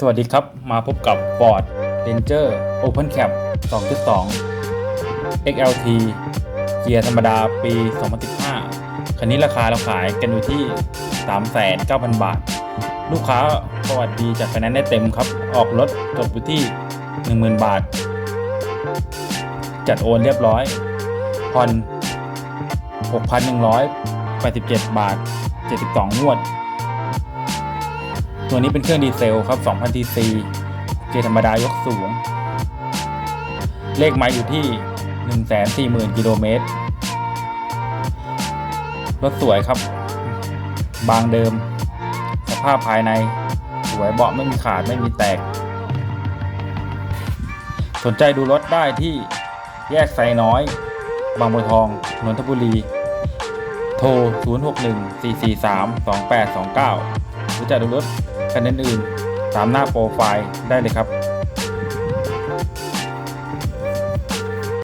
สวัสดีครับ มาพบกับ Ford Ranger Open Cap 2.2 XLT เกียร์ธรรมดาปี 2015 คันนี้ราคาเราขายกันอยู่ที่ 3,900 บาท ลูกค้าประวัติดีจากไฟแนนซ์ได้เต็มครับ ออกรถจบอยู่ที่ 10,000 บาท จัดโอนเรียบร้อยผ่อน6,187 บาท 72งวด ตัวนี้เป็นเครื่องดีเซลครับ2,000 cc เกียร์ธรรมดายกสูง เลขไม้อยู่ที่ 140,000กิโลเมตร รถสวยครับ บางเดิม สภาพภายใน สวยเบาะไม่มีขาดไม่มีแตก สนใจดูรถได้ที่แยกไซน้อย บางบัวทอง นนทบุรี โทร 061 443 2829หรือจะดูรถ นอื่นๆ ตามหน้าโปรไฟล์ได้เลยครับ